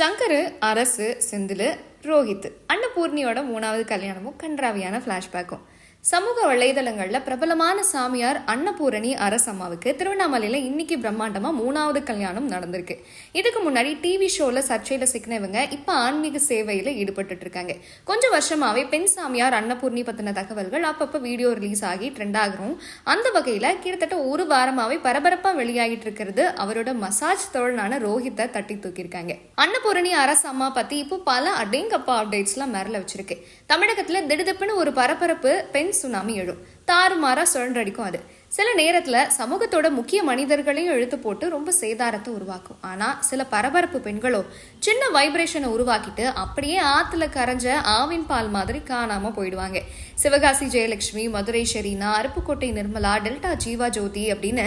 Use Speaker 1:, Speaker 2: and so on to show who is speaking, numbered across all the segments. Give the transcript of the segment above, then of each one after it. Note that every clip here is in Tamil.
Speaker 1: சங்கர் அரசு செந்தில் ரோஹித் அன்னபூர்ணியோட மூணாவது கல்யாணமும் கன்றாவியான ஃப்ளாஷ்பேக்கும் சமூக வலைதளங்களில் பிரபலமான சாமியார் அன்னபூரணி அரசம்மாவுக்கு திருவண்ணாமலையில் இன்னைக்கு பிரம்மாண்டமாக மூணாவது கல்யாணம் நடந்திருக்கு. இதுக்கு முன்னாடி டிவி ஷோவில் சர்ச்சையில் சிக்கினவங்க இப்போ ஆன்மீக சேவையில் ஈடுபட்டு இருக்காங்க. கொஞ்சம் வருஷமாகவே பெண் சாமியார் அன்னபூர்ணி பற்றின தகவல்கள் அப்பப்போ வீடியோ ரிலீஸ் ஆகி ட்ரெண்ட் ஆகிறோம். அந்த வகையில் கிட்டத்தட்ட ஒரு வாரமாகவே பரபரப்பாக வெளியாகிட்டு இருக்கிறது அவரோட மசாஜ் தோழனான ரோஹித்தை தட்டி தூக்கியிருக்காங்க. அன்னபூரணி அரசம்மா பற்றி இப்போ பல அடேங்கப்பா அப்டேட்ஸ்லாம் மேரில் வச்சிருக்கு. தமிழகத்தில் திடுதிப்புன்னு ஒரு பரபரப்பு பெண் சுனாமி எழும். தாறுமாறாக சுழன்றடிக்கும் அது. சில நேரத்தில் சமூகத்தோட முக்கிய மனிதர்களையும் இழுத்து போட்டு ரொம்ப சேதாரத்தை உருவாக்கும். ஆனால் சில பரபரப்பு பெண்களோ சின்ன வைப்ரேஷனை உருவாக்கிட்டு அப்படியே ஆற்றுல கரைஞ்ச ஆவின் பால் மாதிரி காணாமல் போயிடுவாங்க. சிவகாசி ஜெயலட்சுமி மதுரை ஷெரீனா அருப்புக்கோட்டை நிர்மலா டெல்டா ஜீவா ஜோதி அப்படின்னு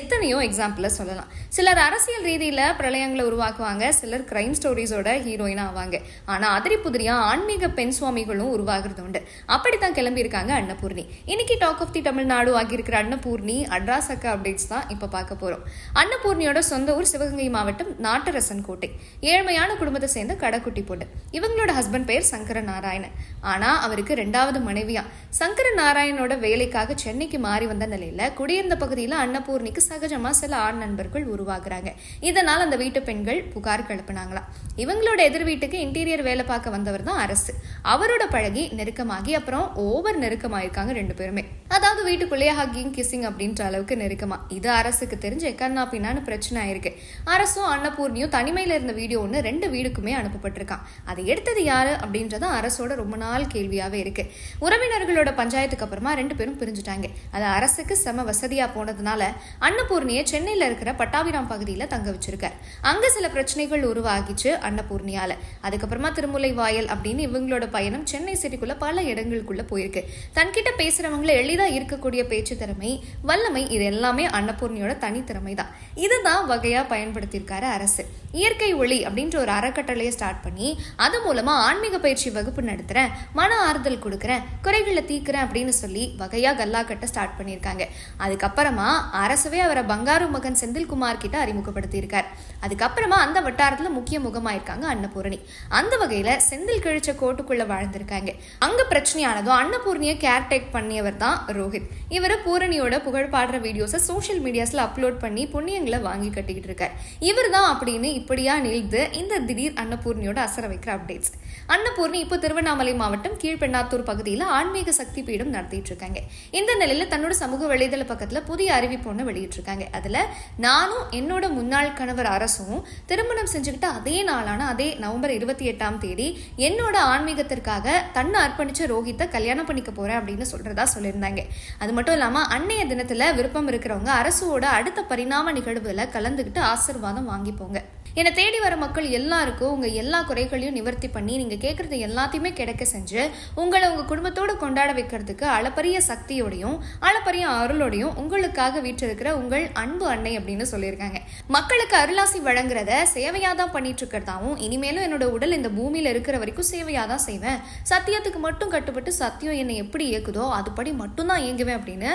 Speaker 1: எத்தனையோ எக்ஸாம்பிள சொல்லலாம். சிலர் அரசியல் ரீதியில் பிரளயங்களை உருவாக்குவாங்க சிலர் கிரைம் ஸ்டோரிஸோட ஹீரோயினா ஆவாங்க. ஆனால் அதிரி புதிரியா ஆன்மீக பெண் சுவாமிகளும் உருவாகிறது உண்டு அப்படித்தான் கிளம்பியிருக்காங்க அன்னபூர்ணி. இன்னைக்கு டாக் ஆஃப் தி தமிழ்நாடு ஆகியிருக்கிற அன்னபூர்ணி அன்னபூர்ணி அட்ராசக்க அப்டேட்ஸ் தான் இப்போ பார்க்க போகிறோம் அன்னபூர்ணியோட சொந்த ஊர் சிவகங்கை மாவட்டம் நாட்டரசன் கோட்டை ஏழ்மையான குடும்பத்தை சேர்ந்த கடைக்குட்டி பொண்ணு. இவங்களோட ஹஸ்பண்ட் பெயர் சங்கர நாராயணன் ஆனால் அவருக்கு ரெண்டாவது மனைவியா. சங்கர நாராயணனோட வேலைக்காக சென்னைக்கு மாறி வந்த நிலையில் குடியிருந்த பகுதியில் அன்னபூர்ணிக்கு சகஜமாக சில ஆண் நண்பர்கள் உருவாகிறாங்க. இதனால் அந்த வீட்டு பெண்கள் புகார் கிளப்பினாங்களாம். இவங்களோட எதிர் வீட்டுக்கு இன்டீரியர் வேலை பார்க்க வந்தவர் தான் அரசு. அவரோட பழகி நெருக்கமாகி அப்புறம் ஓவர் நெருக்கமாயிருக்காங்க ரெண்டு பேருமே. அதாவது வீட்டுக்குள்ளேயே ஹக்கிங் கிஸ் கிஸ்ஸிங் அப்படின்ற அளவுக்கு நெருக்கமா. இது அரசுக்கு தெரிஞ்சு கண்ணா பின்னான்னு பிரச்சனை ஆயிருக்கு. அரசும் அன்னபூர்ணியும் தனிமையில் இருந்த வீடியோ ஒன்று ரெண்டு வீடுக்குமே அனுப்பப்பட்டிருக்கான். அதை எடுத்தது யார் அப்படின்றத அரசோட ரொம்ப நாள் கேள்வியாகவே இருக்கு. உறவினர்களோட பஞ்சாயத்துக்கு அப்புறமா ரெண்டு பேரும் பிரிஞ்சுட்டாங்க. அது அரசுக்கு செம வசதியாக போனதுனால அன்னபூர்ணியை சென்னையில் இருக்கிற பட்டாபிராம் பகுதியில் தங்க வச்சிருக்கார். அங்கே சில பிரச்சனைகள் உருவாகிச்சு அன்னபூர்ணியால். அதுக்கப்புறமா திருமுலை வாயல் அப்படின்னு இவங்களோட பயணம் சென்னை சிட்டிக்குள்ள பல இடங்களுக்குள்ள போயிருக்கு. தன்கிட்ட பேசுறவங்களை எளிதா இருக்கக்கூடிய பேச்சு திறமை வல்லமை இது எல்லாமே அன்னபூர்ணியோட தனித்திறமை தான் இதுதான் வகையாக பயன்படுத்தியிருக்காரு அரசு. இயற்கை ஒளி அப்படின்ற ஒரு அறக்கட்டளையை ஸ்டார்ட் பண்ணி அது மூலமா ஆன்மீக பயிற்சி வகுப்பு நடத்துறேன் மன ஆறுதல் கொடுக்குறேன் குறைகளை தீக்குறேன் அப்படின்னு சொல்லி வகையா கல்லா கட்ட ஸ்டார்ட் பண்ணியிருக்காங்க. அதுக்கப்புறமா அரசவே அவரை பங்காரு மகன் செந்தில்குமார் கிட்ட அறிமுகப்படுத்தியிருக்கார். அதுக்கப்புறமா அந்த வட்டாரத்தில் முக்கிய முகமாயிருக்காங்க அன்னபூரணி. அந்த வகையில் செந்தில் கிழிச்ச கோட்டுக்குள்ள வாழ்ந்திருக்காங்க. அங்க பிரச்சனையானதும் அன்னபூர்ணியை கேர்டேக் பண்ணியவர் தான் ரோஹித். இவர் பூரணியோட புகழ் பாடுற வீடியோஸை சோஷியல் மீடியாஸ்ல அப்லோட் பண்ணி புண்ணியங்களை வாங்கி கட்டிக்கிட்டு இருக்கார். இவர் தான் அப்படின்னு இப்படியா நிழ்ந்து இந்த திடீர் அன்னபூர்ணியோட அசர வைக்கிற அப்டேட்ஸ் அன்னபூர்ணி இப்போ திருவண்ணாமலை மாவட்டம் கீழ்பெண்ணாத்தூர் பகுதியில் ஆன்மீக சக்தி பீடம் நடத்திட்டு இருக்காங்க. இந்த நிலையில தன்னோட சமூக வலைதள பக்கத்தில் புதிய அறிவிப்பு ஒன்று வெளியிட்டிருக்காங்க அதுல நானும் என்னோட முன்னாள் கணவர் அரசும் திருமணம் செஞ்சுக்கிட்ட அதே நாளான அதே நவம்பர் இருபத்தி எட்டாம் தேதி என்னோட ஆன்மீகத்திற்காக தன்னை அர்ப்பணிச்ச ரோஹித்தை கல்யாணம் பண்ணிக்க போறேன் அப்படின்னு சொல்றதா சொல்லியிருந்தாங்க. அது மட்டும் இல்லாம இன்றைய தினத்துல விருப்பம் இருக்கிறவங்க அரசோட அடுத்த பரிணாம நிகழ்வுல கலந்துக்கிட்டு ஆசிர்வாதம் வாங்கிப்போங்க. என்னை தேடி வர மக்கள் எல்லாருக்கும் உங்கள் எல்லா குறைகளையும் நிவர்த்தி பண்ணி நீங்கள் கேட்குறது எல்லாத்தையுமே கிடைக்க செஞ்சு உங்களை உங்கள் குடும்பத்தோடு கொண்டாட வைக்கிறதுக்கு அளப்பரிய சக்தியோடையும் அளப்பரிய அருளோடையும் உங்களுக்காக வீற்றிருக்கிற உங்கள் அன்பு அன்னை அப்படின்னு சொல்லியிருக்காங்க. மக்களுக்கு அருளாசி வழங்குறத சேவையாக தான் பண்ணிட்டு இருக்கிறதாவும் இனிமேலும் என்னோட உடல் இந்த பூமியில் இருக்கிற வரைக்கும் சேவையாக தான் செய்வேன். சத்தியத்துக்கு மட்டும் கட்டுப்பட்டு சத்தியம் என்னை எப்படி இயக்குதோ அதுபடி மட்டும்தான் இயங்குவேன் அப்படின்னு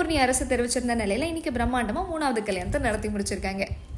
Speaker 1: அன்னபூர்ணி அரசு தெரிவிச்சிருந்த நிலையில் இன்னைக்கு பிரம்மாண்டமாக மூணாவது கல்யாணத்தை நடத்தி முடிச்சிருக்காங்க.